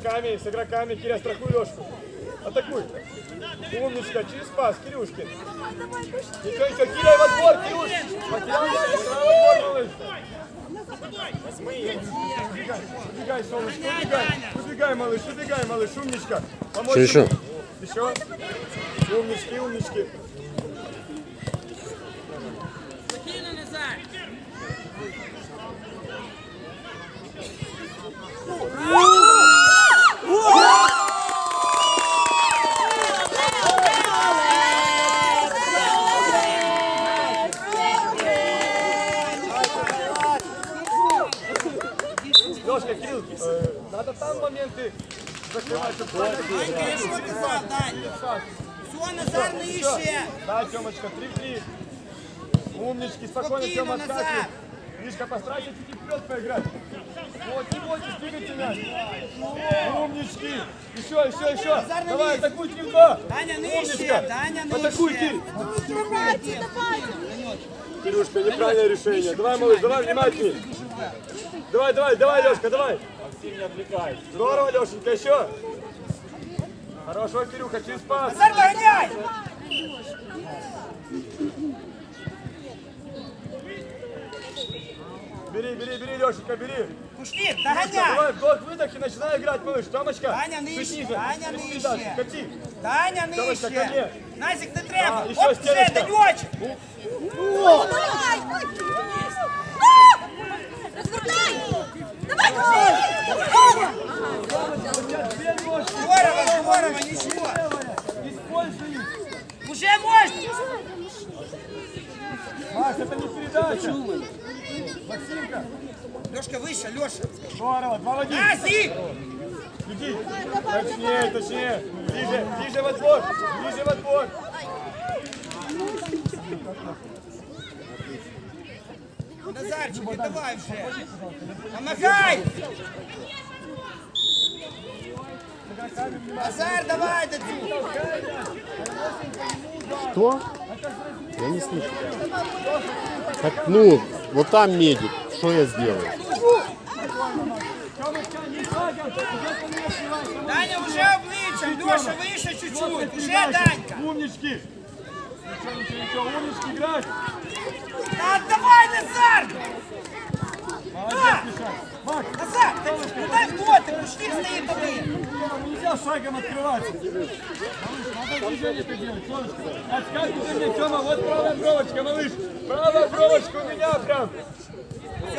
игроками, с игроками. Киря, страхуй Лешку. Атакуй. Умничка, через пас, Кирюшкин. Ничего, ничего, Киря, в отбор, Кирюш. Потерял в отбор. Убегай, убегай, солнышко, убегай. Убегай, малыш, убегай, малыш, умничка. Помочь Еще, еще. Еще. Умнички, умнички. Спокійно, Назар. Лешка, Кирилл, э, надо там моменты закрывать, чтобы правильно Анька, я що казав, Дань? Все, Назар, не іще. Да, Тёмочка, 3-3. Умнички, спокойно, назад. откатывай. Мишка, постарайся чуть вперед поиграть. Вот, не бойтесь, двигайте мяч. Умнички. Еще, еще, еще. Давай, низ. атакуй, Кирилл. Таня, нижче, Умничка. Таня, Атакуй, нижче. Кирилл. Кирюшка, неправильное решение. Давай, малыш, давай, внимательней. Давай, давай, давай, Лешка, давай. Максим, не отвлекай. Здорово, Лешенька, еще. Хорошо, Кирюха, через пас. Назар! Бери, бери, бери, Лешенька, бери. Пушки, Давай, доганяй! вдох, выдох и начинай играть, малыш. Томочка, Таня, нижче. Таня, нижче. Кати. Таня, мне. нижче! Назик, не треба! А, Оп, все, стіночка. Данючик! Здорово, здорово, ничего! Используй. Уже можно! Маш, это не передача. Максимка. Лешка, выше, Леша! Здорово, два в один. Назик! Иди. Точнее, точнее. Ближе, ближе в отбор. Ближе в отбор. Назарчик, не давай уже! Помогай! Назар, давай, Дадю! Что? Я не слышу. Так, ну, вот там медик. Что я сделаю? Даня, уже обличьем! Леша, выше чуть-чуть! Уже, Данька! Умнички. Ничего, ничего, ничего. Умнички, играть. А, давай, Назар! Макс, Назар, да, ну дай кто ты? Пушник стоит ну нельзя шагом открываться. Малыш, надо движение-то делать, солнышко. Отскакивай мне, Тёма, вот правая бровочка, малыш. Правая бровочка у меня прям.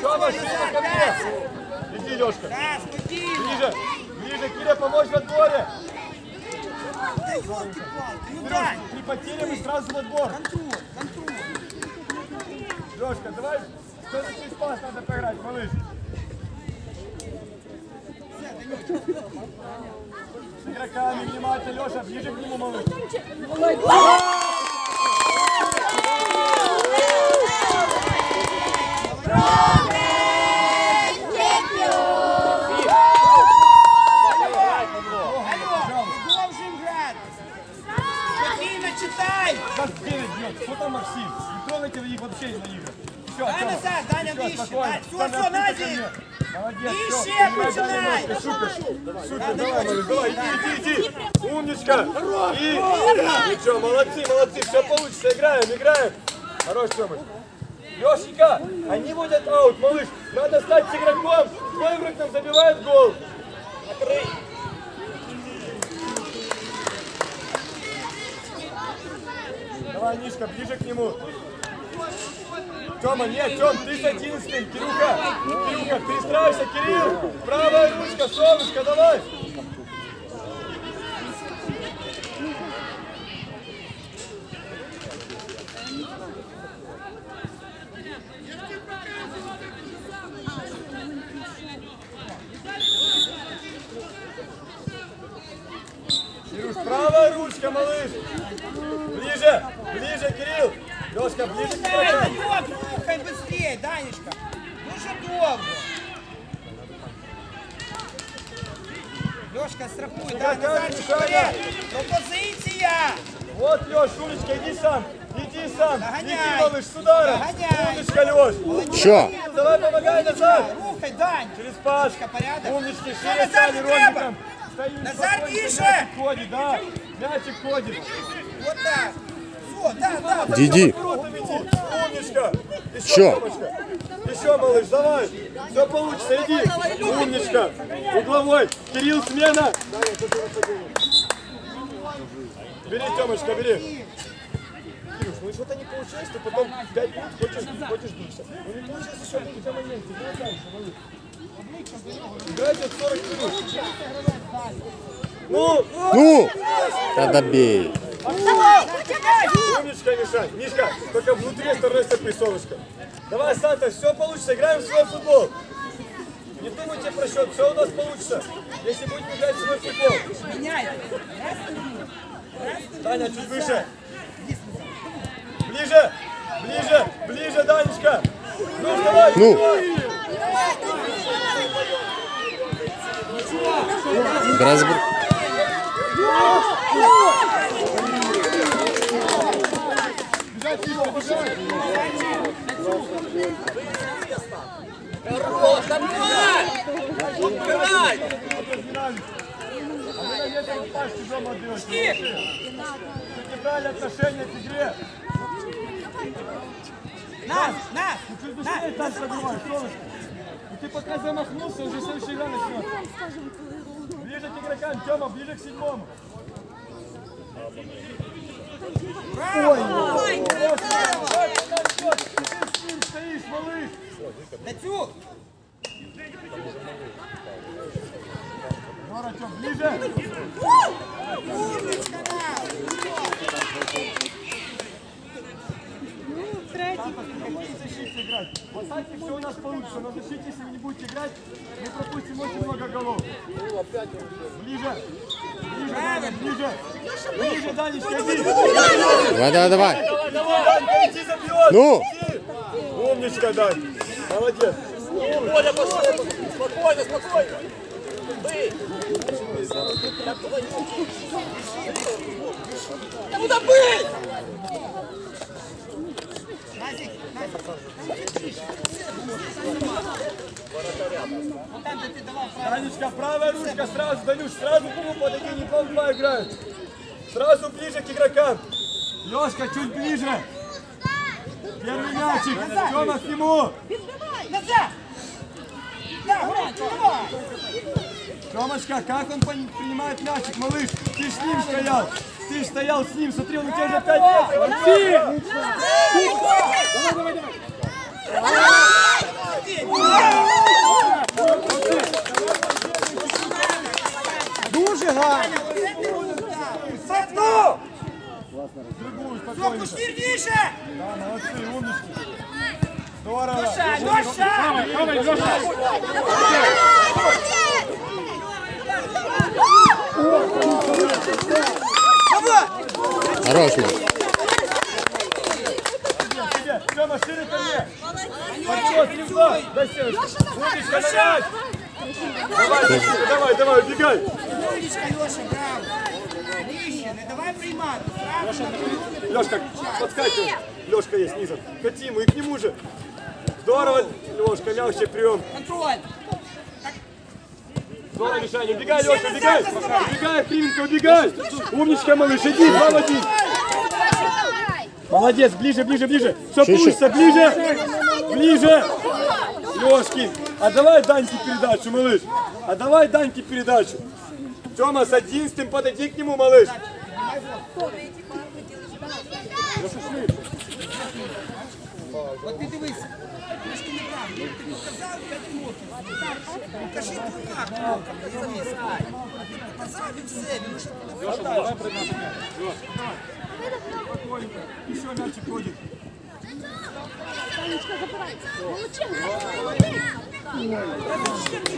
Тёма, шире ко мне. Иди, Лёшка. Да, спокойно! Ближе, ближе, Киря, помочь в отборе. Да елки-палки, ну дай! при потере мы сразу в отбор. Контроль! Лёшка, давай, следующий спас надо поиграть, малыш. С игроками, внимательно, Лёша, ближе к нему, малыш. Должен грати! Спокійно читай! Как 9 бьет, кто там Максим? Не трогайте их вообще на игры. Все, Дай назад, Даня, выше, Дань. Всё, всё, Назик. Молодец, Выше всё, починай. Супер, супер. Супер, давай, малыш, давай, иди, иди, иди. Умничка. И, ну что, молодцы, молодцы, все получится, играем, играем. Хорош, Тёмыч. Лешенька, они будут аут, малыш. Надо стать с игроком. Твой игрок нам забивает гол. Накрый. Давай, Мишка, ближе к нему. Тёма, нет, Тём, ты с одиннадцатым, Кирюха, Кирюха, перестраивайся, Кирилл, правая ручка, солнышко, давай. Кирюш, правая ручка, малыш. Ближе, ближе, Кирилл. Лёшка, ближе Леш, Шулечка, иди сам. Иди, сам. Догоняй. Иди, малыш, с ударом. Догоняй. Умничка, Леш. Що? Давай, помогай назад. Рухай, Дань. Через пас. порядок. Умнички, шире стали, спокойно, ближе. мячик ходит, да. Мячик ходит. Вот так. Все, да, да. Диди. Умничка. Еще. Томочка. Еще, малыш, давай. Все получится, иди. Умничка. Угловой. Кирилл, смена. Бери, Тёмочка, бери. Кирюш, ну что-то не получилось, ты потом 5 минут хочешь, хочешь дуться. Ну не получилось еще какие-то моменты. Играй дальше, малыш. Играйте 40 минут. Ну, Ну! Та добей. Умничка, Миша. Мишка, только внутри стороны стопы, солнышко. Давай, Санта, все получится, играем в свой футбол. Не думайте про счет, все у нас получится. Если будем играть в свой футбол. Меняй. Таня, чуть выше. Ближе, ближе, ближе, Данечка. Ну, давай. Ну. Грайсберг. А вы на ветер пасти дома отдаете. Неправильное отношение к игре. Нас, нас. Ну, чуть быстрее там пробивай, солнышко. Ну, ты пока замахнулся, уже следующая игра начнется. Ближе к игрокам, Тёма, ближе к седьмому. Браво. Ой, счет? Ты с ним стоишь, малыш. Датюк. Защиты играть? В атаке все у нас получится, но в защите, если вы не будете играть, мы пропустим очень много голов. Ближе. Ближе, Даня, ближе. Ближе, Данечка, иди. Давай, давай, давай. Давай, Данька, иди, забьет. Ну! Умничка, Дань. Молодец. Спокойно, спокойно. Да куда быть? Данечка, правая ручка сразу, Данюш, сразу нему подойди, не по два играют. Сразу ближе к игрокам. Лешка, чуть ближе. Первый мячик. Тёма к нему. Назад. Да, Грань, давай. Тёмочка, как он принимает мячик, малыш? Ты ж с ним стоял. Ты ж стоял с ним, смотри, он у тебя уже 5 метров. Лови! Дуже гарно. Садну! Другую, Зубку спокойненько. сильніше. Да, молодцы, умнички. Здорово. Леша, Леша. Давай. Хорош, Макс. Иди, Тёма, шире ко мне. Не два. Дай севочку. Умничка, на мяч. Давай, давай, давай, убегай. Умничка, Леша, браво. Нижче, не давай приймати. Лешка, подскакивай. Лешка есть низом. Кати ему и к нему же. Здорово, Лешка, мягче прием. контроль. Здорово, Мишаня, убегай, Леша, убегай. Убегай, Кривенко, убегай. Умничка, малыш, иди, два в один. Молодец, ближе, ближе, ближе. Все получится, ближе. Ближе. Лешки, а давай Даньке передачу, малыш. А давай Даньке передачу. Тёма, с одиннадцатым подойди к нему, малыш. От ти дивися. Трошки неправильно. Ти показав 5 років. Покажи двома кроками, я заміскаю. Ти показав і все. Ну що ти не Леша, давай предназначение. Леша, спокойненько. Еще мячик ходит. Зачем не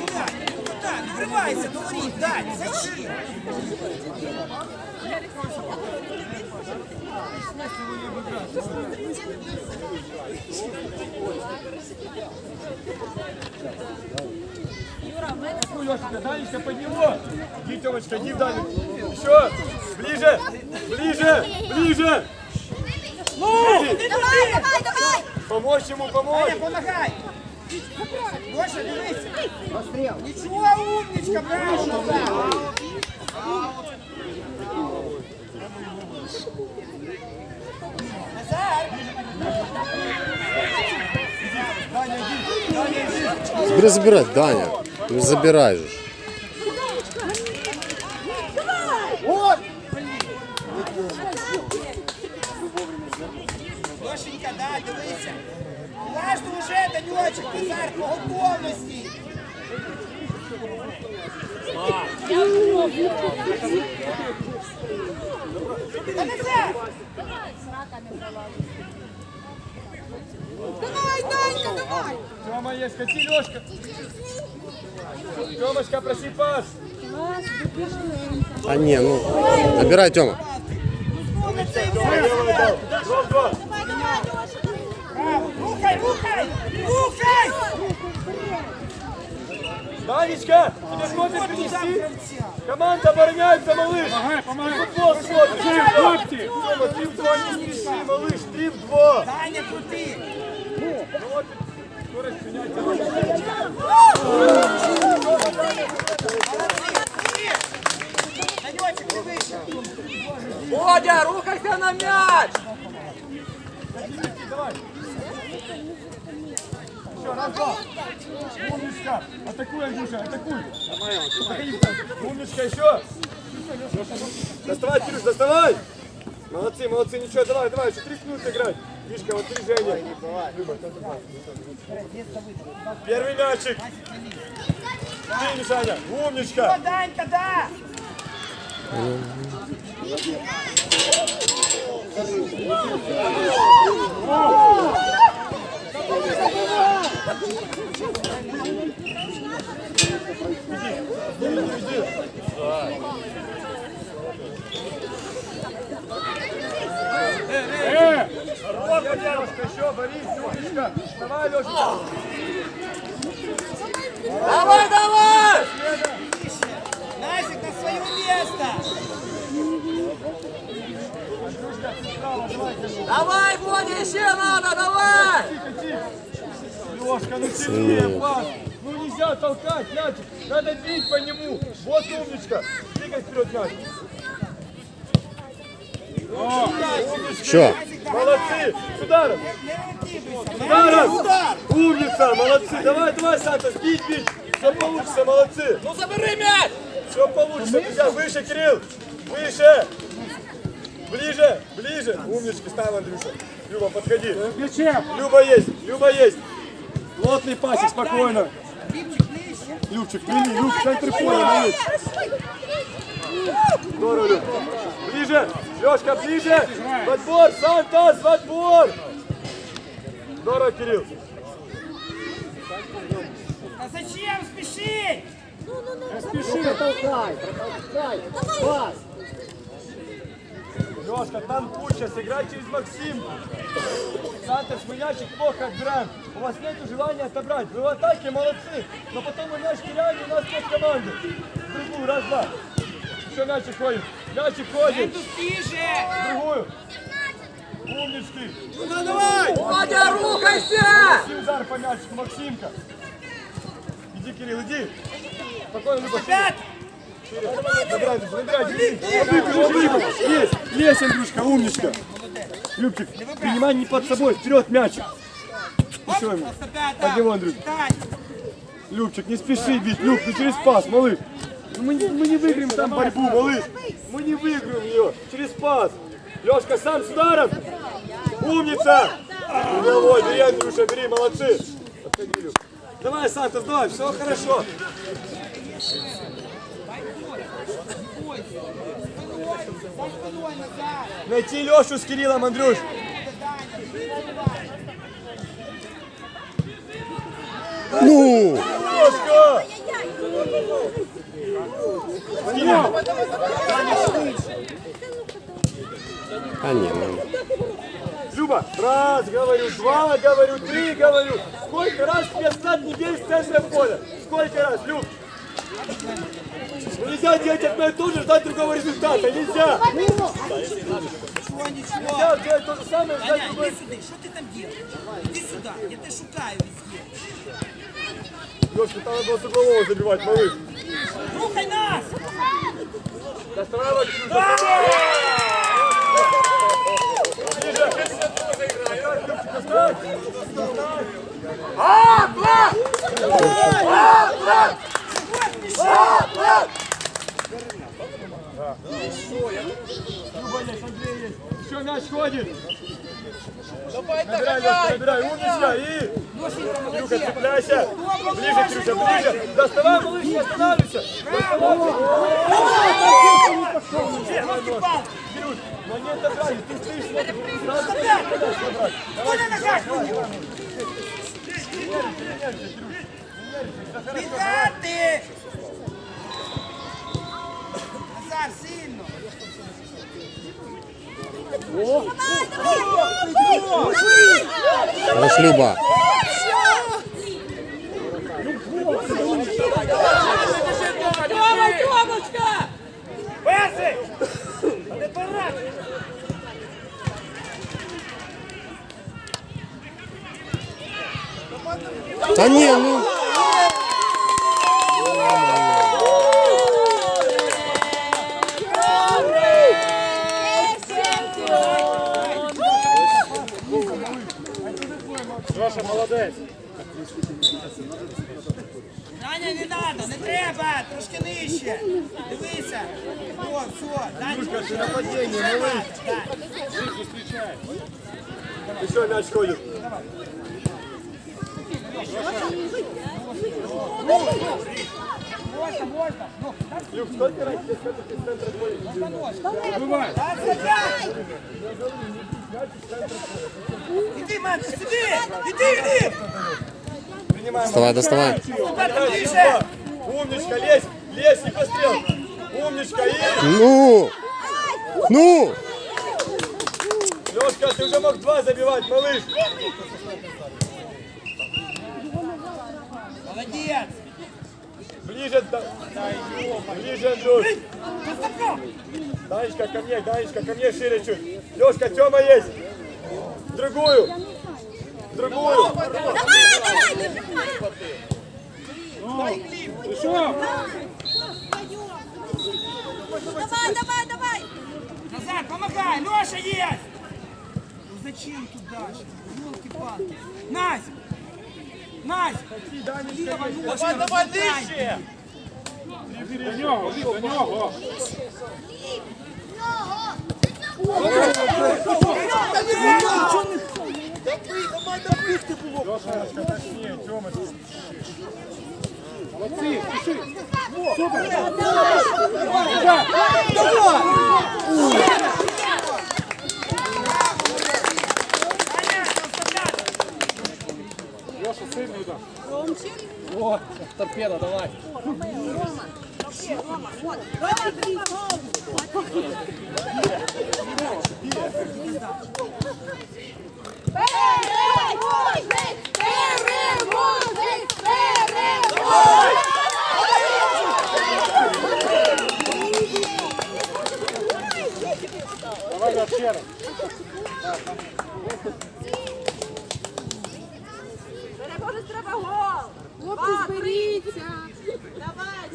дай? Так, не вривайся, до воріт, дай. Зачем? Ну, Лешенька, Данечка, под него. Иди, Тёмочка, иди в Даню. Еще. Ближе, ближе, ближе. Кирилл, Давай, давай, давай! помочь ему, помочь. Аня, помагай! Гоша, дивися! Нічого, умничка, браво забирай, Даня. Не забирай же. ж. Гошенька, да, дивися! Уважно уже, Данючик, Назар, по готовності! Та Назар! Давай, Данька, Тёма есть, кати, Лёшка. Тёмочка, проси пас. А не, ну. Набирай, Тёма. Два. Рухай, рухай! Рухай! Данечка, тебе туда принести? Команда обороняется, малыш. Помогай, помогай. Футбол смотрит. Тёма, три в два, не спеши, малыш, три в два. Даня, крути! Ну вот, Бодя, рухайся на м'яч! Давай. Еще раз, два. Умничка. Атакуй, Андрюша, атакуй. Умничка, еще. Доставай, Кирюш, доставай. Молодцы, молодцы, ничего, давай, давай, еще три минуты играть. Мишка, вот кто такой? Первый мячик. Ты, Мишаня, умничка. О, Данька, да! Ровно, девушка, еще, Борис, умничка. Давай, Лешка. Давай, давай! Назик, на свое место! Давай, Бодя, еще надо, давай! Лешка, ну сильнее, пас. Ну нельзя толкать мячик, надо бить по нему. Вот умничка. Двигай вперед мяч. Умничка. Что? Молодцы. С ударом. С ударом. Умница, молодцы. Давай, давай, Сантос, бить, бить. Все получится, молодцы. Ну забери м'яч! Все получится, друзья. Выше, Кирилл. Выше. Ближе, ближе. Умничка, ставь, Андрюша. Люба, подходи. Люба есть, Люба есть. Плотный пасик, спокойно. Любчик, прими, Люб, в центре поля, малыш. Здорово, Люб. Ближе, Лешка, ближе. В отбор, Сантос, в отбор. Здорово, Кирилл. А зачем спешить? Лешка, там куча, сыграй через Максимку. Сантос, мы мячик плохо отбираем. У вас нет желания отобрать. Вы в атаке молодцы, но потом мы мяч теряем, и у нас нет команды. Другую, раз, два. Еще мячик ходит. Мячик ходит. Тут тише! В Другую. Умнички. Бодя, рухайся! И удар по мячику, Максимка. Иди, Кирилл, иди. Спокойно, Люба. Забирай, забирай. Обыгрывай, обыгрывай. Есть, Андрюшка, умничка. Любчик, принимай не под собой, вперед мячик. Еще ему. Просто пять, Под него, Андрюк. Любчик, не спеши бить, Люб, ты через пас, малыш. Мы, не- мы не выиграем там борьбу, малыш. Мы не выиграем ее через пас. Лешка, сам с ударом. Умница. Угловой, бери, Андрюша, бери, молодцы. Давай, Сантос, давай, все хорошо. Дай спиной назад! Найти Лешу с Кириллом, Андрюш. Ну! Лешка. А не, ну. Люба, раз, говорю, два, говорю, три, говорю. Сколько раз тебе сказать не бей с центра поля? Сколько раз, Люб? Ну, нельзя делать одно и то же, ждать другого результата, нельзя. Нічого, нічого. Взял, делай то же самое, взять Аня, другой. іди сюди, що ти там робиш? Іди сюди, я тебе шукаю везде. Лешка, там надо было с углового забивать, малыш. Рухай нас! Доставай, Еще Набирай, Лешка, набирай, умничка, и... Илюха, цепляйся. Ближе, Кирюша, ближе. Доставай, малыш, не останавливайся. Доставай. Кирюш, момент играли, ты стоишь, смотришь, сразу собрать. Коля нога! Бігати! Назар, Хорош, Люба. Тьома, Тьомочка! Та ні, ну. Молодець. Даня, не треба, не треба, трошки нижче. Дивися. О, все, Даня. Ти нападіння, малыш. Так. Еще мяч ходит. Люк, сколько раз все-таки из центра твоих? Іди, Макс, сюди! Іди, іди! Принимаем. Доставай, доставай. Сюди, ближче! Умничка, лезь, лезь и пострел. Умничка, и... Ну! Ну! Лешка, ты уже мог два забивать, малыш. Молодець! Ближе, да- ближе, Андрюш. Данечка, ко мне, Данечка, ко мне шире чуть. Лешка, Тёма есть. Другую. Другую. Давай, давай, нажимай. Давай, давай, давай. Назар, помогай! Леша есть! Ну зачем туда же? Елки-палки! Настя! Настя! Лево, Леша! Давай, нижче! Точнее, Тёма. Перемогець! Перемогець! Перемогець! Переможець треба гол! Хлопці, зберіться! Давай!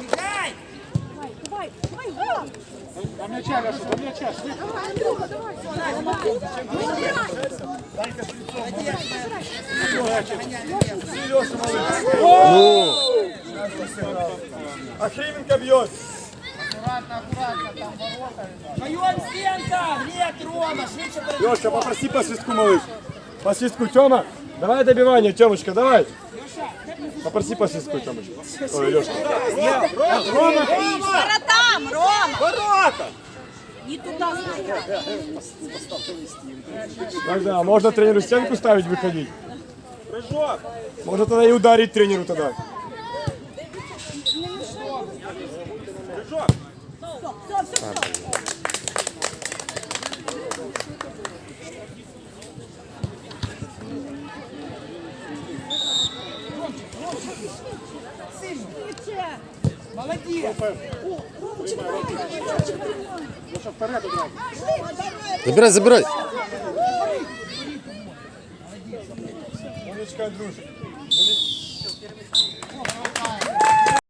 Бігай! Давай, давай гол! Там м'яча, Леша, там м'яча, швидко. Давай, Андрюха, давай! И Леша, малыш. Ну! Охрименко бьет. Моем стенка! Нет, Рома, швидше перед Лешка, попроси по свистку, малыш. По свистку, Тёма. Давай добивание, Тёмочка, давай. Попроси по свистку, Тёмочка. Ой, Лешка. Воротам, Рома! Не туда. Тогда можно тренеру стенку ставить, выходить. Можно тогда и ударить тренеру тогда. Все, все, все. Молодец! Забирай, забирай. Умничка, Андрюша.